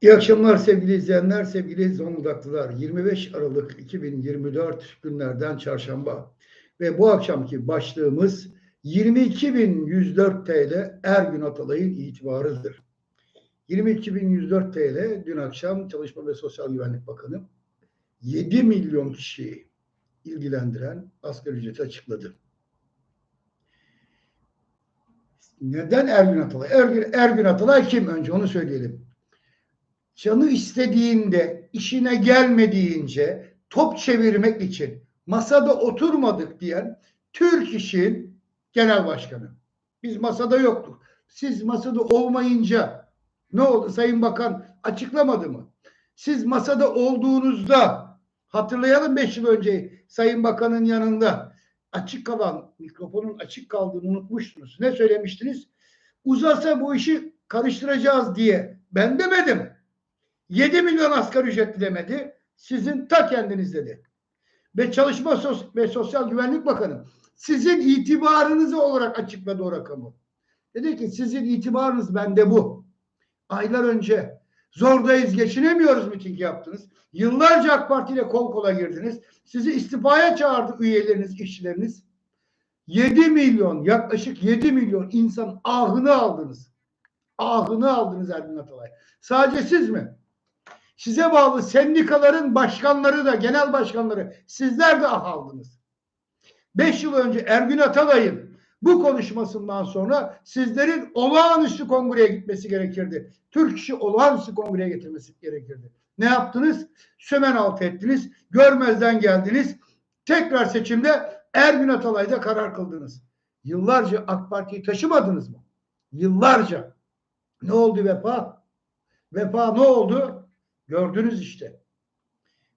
İyi akşamlar sevgili izleyenler, sevgili Zonguldaklılar. 25 Aralık 2024 günlerden çarşamba ve bu akşamki başlığımız 22.104 TL Ergün Atalay'ın itibarıdır. 22.104 TL dün akşam Çalışma ve Sosyal Güvenlik Bakanı 7 milyon kişiyi ilgilendiren asgari ücreti açıkladı. Neden Ergün Atalay? Ergün, Ergün Atalay kim? Önce onu söyleyelim canı istediğinde, işine gelmediğince top çevirmek için masada oturmadık diyen Türk İş'in genel başkanı. Biz masada yoktuk. Siz masada olmayınca ne oldu? Sayın Bakan açıklamadı mı? Siz masada olduğunuzda hatırlayalım 5 yıl önce Sayın Bakan'ın yanında açık kalan mikrofonun açık kaldığını unutmuştunuz. Ne söylemiştiniz? Uzasa bu işi karıştıracağız diye. Ben demedim. 7 milyon asgari ücretli demedi. Sizin ta kendiniz dedi. Ve Çalışma Sos ve Sosyal Güvenlik Bakanı sizin itibarınızı olarak açıkladı o rakamı. Dedi ki sizin itibarınız bende bu. Aylar önce zordayız geçinemiyoruz miting yaptınız. Yıllarca AK Parti ile kol kola girdiniz. Sizi istifaya çağırdı üyeleriniz, işçileriniz. 7 milyon, yaklaşık 7 milyon insan ahını aldınız. Ahını aldınız Ergun Atalay. Sadece siz mi? Size bağlı sendikaların başkanları da genel başkanları sizler de ah aldınız. Beş yıl önce Ergün Atalay'ın bu konuşmasından sonra sizlerin olağanüstü kongreye gitmesi gerekirdi. Türk işi olağanüstü kongreye getirmesi gerekirdi. Ne yaptınız? Sömen alt ettiniz. Görmezden geldiniz. Tekrar seçimde Ergün Atalay'da karar kıldınız. Yıllarca AK Parti'yi taşımadınız mı? Yıllarca. Ne oldu vefa? Vefa ne oldu? Gördünüz işte.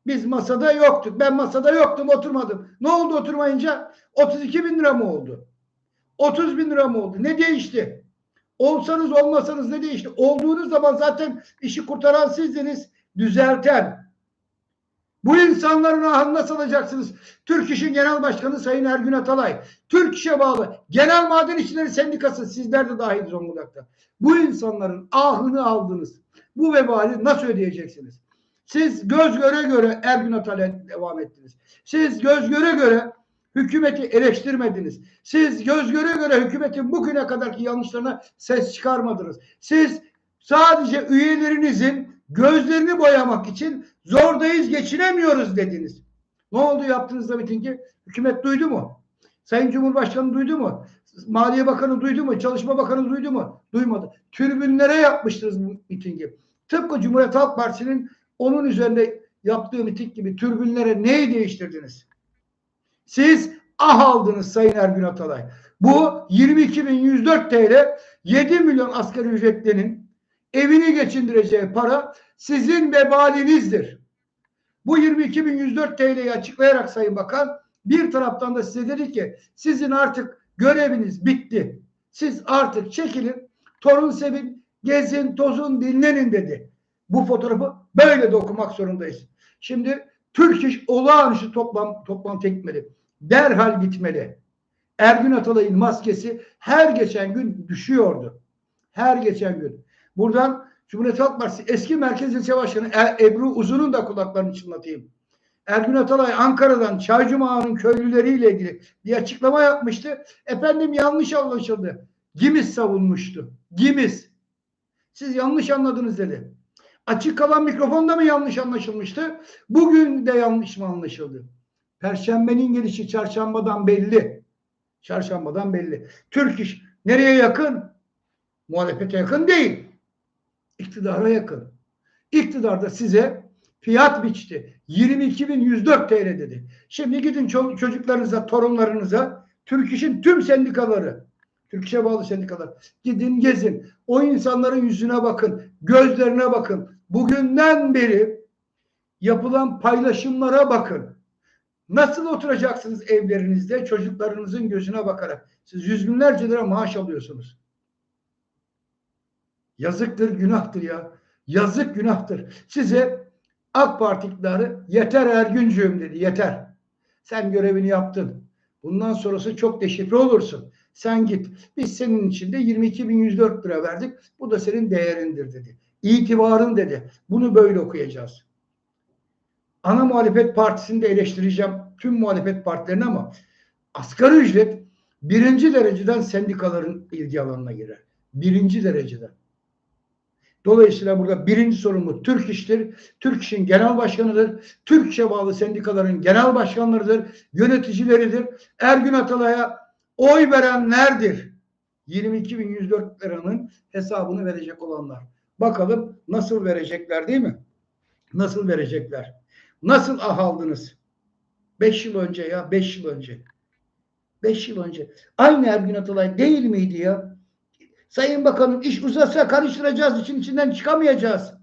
Biz masada yoktuk. Ben masada yoktum oturmadım. Ne oldu oturmayınca? 32 bin lira mı oldu? 30 bin lira mı oldu? Ne değişti? Olsanız olmasanız ne değişti? Olduğunuz zaman zaten işi kurtaran sizdiniz. Düzelten. Bu insanların ahını nasıl alacaksınız? Türk İş'in Genel Başkanı Sayın Ergün Atalay. Türk İş'e bağlı Genel Maden İşçileri Sendikası sizler de dahil Zonguldak'ta. Bu insanların ahını aldınız. Bu vebali nasıl ödeyeceksiniz? Siz göz göre göre Ergün Atalay'a devam ettiniz. Siz göz göre göre hükümeti eleştirmediniz. Siz göz göre göre hükümetin bugüne kadarki yanlışlarına ses çıkarmadınız. Siz sadece üyelerinizin gözlerini boyamak için zordayız geçinemiyoruz dediniz. Ne oldu yaptığınızda mitingi? Hükümet duydu mu? Sayın Cumhurbaşkanı duydu mu? Maliye Bakanı duydu mu? Çalışma Bakanı duydu mu? Duymadı. Tribünlere yapmıştınız bu mitingi. Tıpkı Cumhuriyet Halk Partisi'nin onun üzerinde yaptığı miting gibi türbünlere neyi değiştirdiniz? Siz ah aldınız Sayın Ergün Atalay. Bu 22.104 TL 7 milyon asgari ücretlinin evini geçindireceği para sizin vebalinizdir. Bu 22.104 TL'yi açıklayarak Sayın Bakan bir taraftan da size dedi ki sizin artık göreviniz bitti. Siz artık çekilin, torun sevin, gezin, tozun, dinlenin dedi. Bu fotoğrafı böyle de okumak zorundayız. Şimdi Türk İş olağanüstü toplam, toplantı gitmeli. Derhal gitmeli. Ergün Atalay'ın maskesi her geçen gün düşüyordu. Her geçen gün. Buradan Cumhuriyet Halk Partisi eski Merkez İlçe Başkanı e- Ebru Uzun'un da kulaklarını çınlatayım. Ergün Atalay Ankara'dan Çaycuma'nın köylüleriyle ilgili bir açıklama yapmıştı. Efendim yanlış anlaşıldı. Gimiz savunmuştu. Gimiz. Siz yanlış anladınız dedi. Açık kalan mikrofonda mı yanlış anlaşılmıştı? Bugün de yanlış mı anlaşıldı? Perşembenin gelişi çarşambadan belli. Çarşambadan belli. Türk iş nereye yakın? Muhalefete yakın değil. İktidara yakın. İktidar da size fiyat biçti. 22.104 TL dedi. Şimdi gidin çocuklarınıza, torunlarınıza Türk İş'in tüm sendikaları, Türk İş'e bağlı sendikalar gidin gezin. O insanların yüzüne bakın, gözlerine bakın. Bugünden beri yapılan paylaşımlara bakın. Nasıl oturacaksınız evlerinizde çocuklarınızın gözüne bakarak? Siz yüz binlerce lira maaş alıyorsunuz. Yazıktır, günahtır ya. Yazık, günahtır. Size AK Parti yeter Ergüncüğüm dedi. Yeter. Sen görevini yaptın. Bundan sonrası çok deşifre olursun. Sen git. Biz senin için de 22.104 lira verdik. Bu da senin değerindir dedi. itibarın dedi. Bunu böyle okuyacağız. Ana muhalefet partisini de eleştireceğim. Tüm muhalefet partilerini ama asgari ücret birinci dereceden sendikaların ilgi alanına girer. Birinci dereceden. Dolayısıyla burada birinci sorumlu Türk İş'tir. Türk İş'in genel başkanıdır. Türk İş'e bağlı sendikaların genel başkanlarıdır. Yöneticileridir. Ergün Atalay'a oy verenlerdir. 22.104 liranın hesabını verecek olanlar. Bakalım nasıl verecekler değil mi? Nasıl verecekler? Nasıl ah aldınız? 5 yıl önce ya 5 yıl önce. 5 yıl önce. Aynı Ergün Atalay değil miydi ya? Sayın Bakanım iş uzasa karıştıracağız için içinden çıkamayacağız.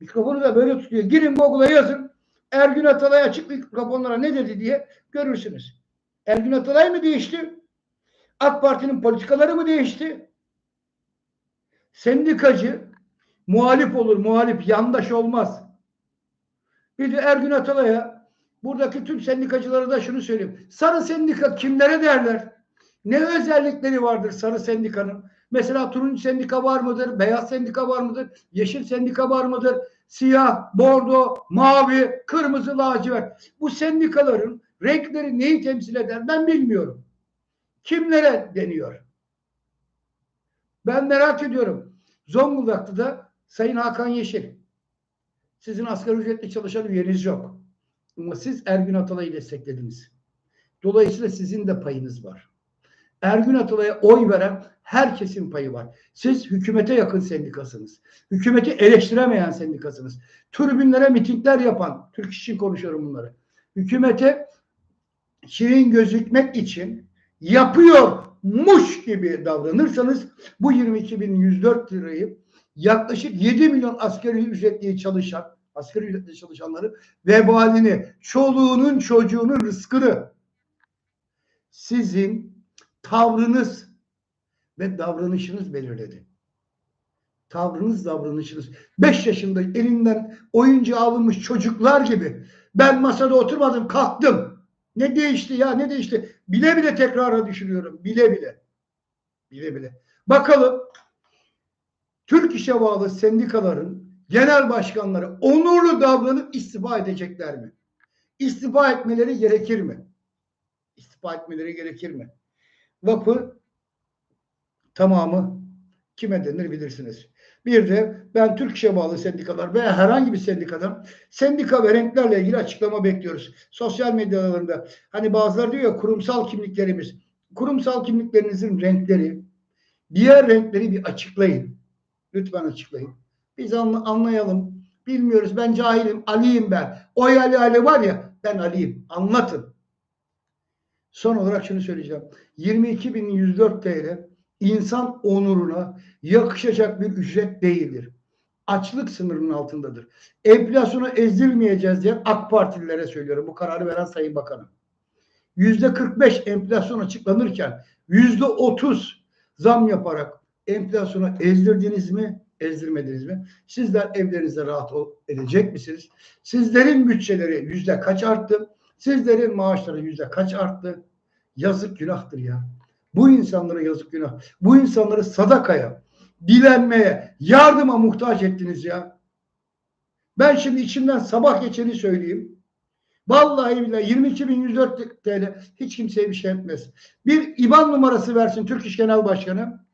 Mikrofonu da böyle tutuyor. Girin Google'a yazın. Ergün Atalay açık mikrofonlara ne dedi diye görürsünüz. Ergün Atalay mı değişti? AK Parti'nin politikaları mı değişti? Sendikacı muhalif olur, muhalif yandaş olmaz. Bir de Ergün Atalay'a buradaki tüm sendikacılara da şunu söyleyeyim. Sarı sendika kimlere derler? Ne özellikleri vardır sarı sendikanın? Mesela turuncu sendika var mıdır? Beyaz sendika var mıdır? Yeşil sendika var mıdır? Siyah, bordo, mavi, kırmızı, lacivert. Bu sendikaların renkleri neyi temsil eder ben bilmiyorum. Kimlere deniyor? Ben merak ediyorum. Zonguldak'ta da Sayın Hakan Yeşil. Sizin asgari ücretli çalışan üyeniz yok. Ama siz Ergün Atalay'ı desteklediniz. Dolayısıyla sizin de payınız var. Ergün Atalay'a oy veren herkesin payı var. Siz hükümete yakın sendikasınız. Hükümeti eleştiremeyen sendikasınız. Tribünlere mitingler yapan, Türk İş için konuşuyorum bunları. Hükümete şirin gözükmek için yapıyormuş gibi davranırsanız bu 22.104 lirayı yaklaşık 7 milyon asgari ücretli çalışan, asgari ücretli çalışanları vebalini, çoluğunun çocuğunun rızkını sizin tavrınız ve davranışınız belirledi. Tavrınız, davranışınız. 5 yaşında elinden oyuncu alınmış çocuklar gibi ben masada oturmadım kalktım. Ne değişti ya ne değişti? Bile bile tekrara düşürüyorum. Bile bile. Bile bile. Bakalım Türk İş'e bağlı sendikaların genel başkanları onurlu davranıp istifa edecekler mi? İstifa etmeleri gerekir mi? İstifa etmeleri gerekir mi? Vapı tamamı kime denir bilirsiniz. Bir de ben Türk bağlı sendikalar veya herhangi bir sendikadan sendika ve renklerle ilgili açıklama bekliyoruz. Sosyal medyalarında hani bazıları diyor ya kurumsal kimliklerimiz. Kurumsal kimliklerinizin renkleri, diğer renkleri bir açıklayın. Lütfen açıklayın. Biz anla- anlayalım. Bilmiyoruz. Ben cahilim. Ali'yim ben. Oy Ali Ali var ya ben Ali'yim. Anlatın. Son olarak şunu söyleyeceğim. 22.104 TL insan onuruna yakışacak bir ücret değildir. Açlık sınırının altındadır. Enflasyonu ezdirmeyeceğiz diye AK Partililere söylüyorum. Bu kararı veren Sayın Bakanım. Yüzde 45 enflasyon açıklanırken yüzde 30 zam yaparak enflasyonu ezdirdiniz mi? Ezdirmediniz mi? Sizler evlerinizde rahat edecek misiniz? Sizlerin bütçeleri yüzde kaç arttı? Sizlerin maaşları yüzde kaç arttı? Yazık günahtır ya. Bu insanlara yazık günah. Bu insanları sadakaya, dilenmeye, yardıma muhtaç ettiniz ya. Ben şimdi içimden sabah geçeni söyleyeyim. Vallahi billahi 22.104 TL hiç kimseye bir şey etmez. Bir IBAN numarası versin Türk İş Genel Başkanı.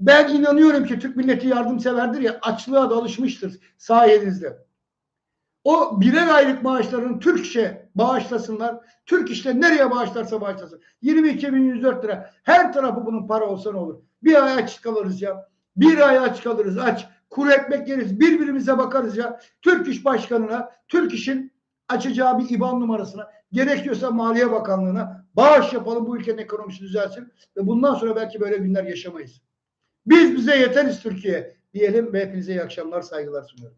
Ben inanıyorum ki Türk milleti yardımseverdir ya açlığa da alışmıştır sayenizde. O birer aylık maaşlarını Türk İş'e bağışlasınlar. Türk İş'te nereye bağışlarsa bağışlasın. 22.104 lira. Her tarafı bunun para olsa ne olur. Bir ay aç kalırız ya. Bir ay aç kalırız aç. Kuru ekmek yeriz. Birbirimize bakarız ya. Türk İş Başkanı'na, Türk İş'in açacağı bir IBAN numarasına, gerekiyorsa Maliye Bakanlığı'na bağış yapalım bu ülkenin ekonomisi düzelsin ve bundan sonra belki böyle günler yaşamayız. Biz bize yeteriz Türkiye diyelim ve hepinize iyi akşamlar, saygılar sunuyorum.